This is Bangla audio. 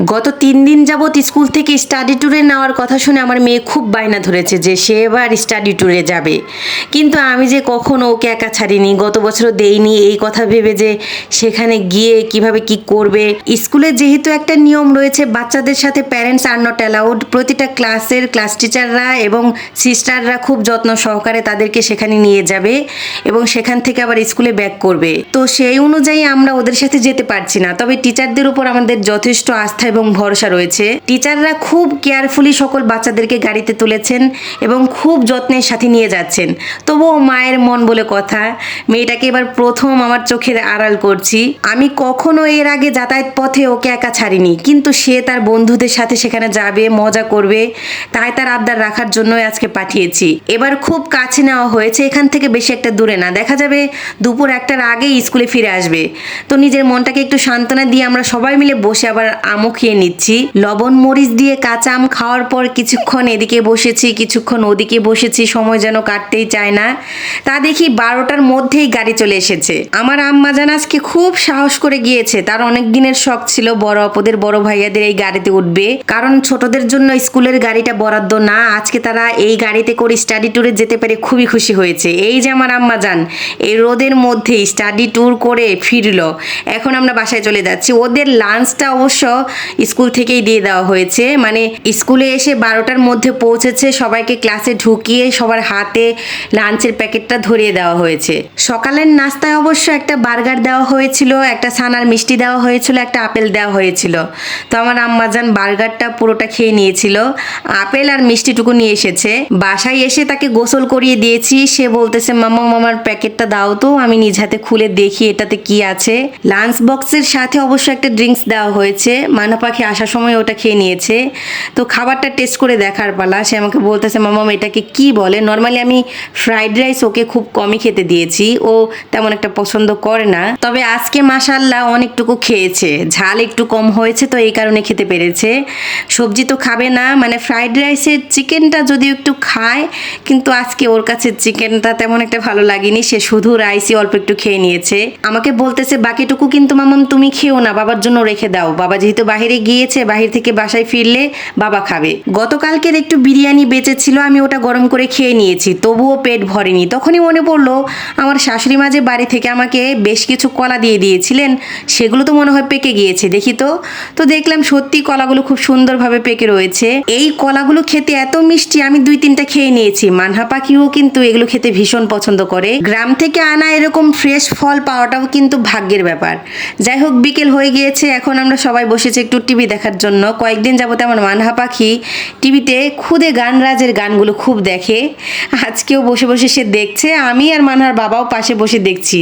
গত তিন দিন যাবৎ স্কুল থেকে স্টাডি ট্যুরে নেওয়ার কথা শুনে আমার মেয়ে খুব বায়না ধরেছে যে সে এবার স্টাডি ট্যুরে যাবে। কিন্তু আমি যে কখনো ওকে একা ছাড়িনি, গত বছর দেইনি এই কথা ভেবে যে সেখানে গিয়ে কীভাবে কি করবে। স্কুলে যেহেতু একটা নিয়ম রয়েছে, বাচ্চাদের সাথে প্যারেন্টস আর নট অ্যালাউড প্রতিটা ক্লাসের ক্লাস টিচাররা এবং সিস্টাররা খুব যত্ন সহকারে তাদেরকে সেখানে নিয়ে যাবে এবং সেখান থেকে আবার স্কুলে ব্যাক করবে। তো সেই অনুযায়ী আমরা ওদের সাথে যেতে পারছি না। তবে টিচারদের উপর আমাদের যথেষ্ট আস্থা এবং ভরসা রয়েছে। টিচাররা খুব কেয়ারফুলি সকল বাচ্চাদেরকে গাড়িতে তুলেছেন এবং খুব যত্নের সাথে নিয়ে যাচ্ছেন। তবুও মায়ের মন বলে কথা, মেয়েটাকে এবার প্রথম আমার চোখের আড়াল করছি। আমি কখনো এর আগে যাতায়াত পথে ওকে একা ছাড়িনি, কিন্তু সে তার বন্ধুদের সাথে সেখানে যাবে, মজা করবে, তাই তার আবদার রাখার জন্যই আজকে পাঠিয়েছি। এবার খুব কাছে নেওয়া হয়েছে, এখান থেকে বেশি একটা দূরে না। দেখা যাবে দুপুর একটার আগেই স্কুলে ফিরে আসবে। তো নিজের মনটাকে একটু সান্ত্বনা দিয়ে আমরা সবাই মিলে বসে আবার আমও খেয়ে নিচ্ছি। লবণ, মরিচ দিয়ে কাঁচা আম খাওয়ার পর কিছুক্ষণ এদিকে বসেছি, কিছুক্ষণ ওদিকে বসেছি, সময় যেন কাটতেই চায় না। তা দেখি বারোটার মধ্যেই গাড়ি চলে এসেছে। আমার আম্মা জান আজকে খুব সাহস করে গিয়েছে। তার অনেক দিনের শখ ছিল, বড় অপদের, বড় ভাইয়াদের এই গাড়িতে উঠবে। কারণ ছোটদের জন্য স্কুলের গাড়িটা বরাদ্দ না, আজকে তারা এই গাড়িতে করে স্টাডি ট্যুরে যেতে পেরে খুবই খুশি হয়েছে। এই যে আমার আম্মা যান এই রোদের মধ্যেই স্টাডি ট্যুর করে ফিরলো। এখন আমরা বাসায় চলে যাচ্ছি। ওদের লাঞ্চটা অবশ্য স্কুল থেকেই দিয়ে দেওয়া হয়েছে। মানে স্কুলে এসে বারোটার মধ্যে পৌঁছেছে, সবাইকে ক্লাসে ঢুকিয়ে সবার হাতে লাঞ্চের প্যাকেটটা ধরিয়ে দেওয়া হয়েছে। সকালের নাস্তায় অবশ্য একটা বার্গার দেওয়া হয়েছিল, একটা ছানার মিষ্টি দেওয়া হয়েছিল, একটা আপেল দেওয়া হয়েছিল। তো আমার আম্মাজান বার্গারটা পুরোটা খেয়ে নিয়েছিল। আপেল আর মিষ্টিটুকু নিয়ে এসেছে। বাসায় এসে তাকে গোসল করিয়ে দিয়েছি। সে বলতেছে মামা মামার প্যাকেটটা দাও তো, আমি নিজ হাতে খুলে দেখি এটাতে কি আছে। লাঞ্চ বক্সের সাথে অবশ্য একটা ড্রিঙ্কস দেওয়া হয়েছে। মানা পাখি আসার সময় ওটা খেয়ে নিয়েছে। তো খাবারটা টেস্ট করে দেখার পালা। সে আমাকে বলতেছে মামাম এটাকে কি বলে? নর্মালি আমি ফ্রাইড রাইস ওকে খুব কমই খেতে দিয়েছি। ও তেমন একটা পছন্দ করে না। তবে আজকে মাসাল্লাহ অনেকটুকু খেয়েছে। ঝাল একটু কম হয়েছে, তো এই কারণে খেতে পেরেছে। সবজি তো খাবে না। মানে ফ্রাইড রাইসের চিকেনটা যদিও একটু খায়, কিন্তু আজকে ওর কাছে চিকেনটা তেমন একটা ভালো লাগেনি। সে শুধু রাইসই অল্প একটু খেয়ে নিয়েছে। আমাকে বলতেছে, বাকিটুকু কিন্তু মামাম তুমি খেও না। বাবার জন্য রেখে দাও। বাবা যেহেতু বাইরে গিয়েছে, বাহির থেকে বাসায় ফিরলে বাবা খাবে। গতকালকের একটু বিরিয়ানি বেঁচেছিল, আমি ওটা গরম করে খেয়ে নিয়েছি, তবুও পেট ভরেনি। তখনই মনে পড়ল, আমার শাশুড়ি মা যে বাড়ি থেকে আমাকে বেশ কিছু কলা দিয়ে দিয়েছিলেন, সেগুলো তো মনে হয় পেকে গিয়েছে, দেখি তো। তো দেখলাম সত্যি কলাগুলো খুব সুন্দরভাবে পেকে রয়েছে। এই কলাগুলো খেতে এত মিষ্টি, আমি দুই তিনটা খেয়ে নিয়েছি। মানহা পাখিও কিন্তু এগুলো খেতে ভীষণ পছন্দ করে। গ্রাম থেকে আনা এরকম ফ্রেশ ফল পাওয়াটাও কিন্তু ভাগ্যের ব্যাপার। যাই হোক, বিকেল হয়ে গিয়েছে, এখন আমরা সবাই বসেছি একটু টিভি দেখার জন্য। কয়েকদিন যাবতে আমার মানহা পাখি টিভিতে খুদে গান রাজের গানগুলো খুব দেখে। আজকেও বসে বসে সে দেখছে, আমি আর মানহার বাবাও পাশে বসে দেখছি।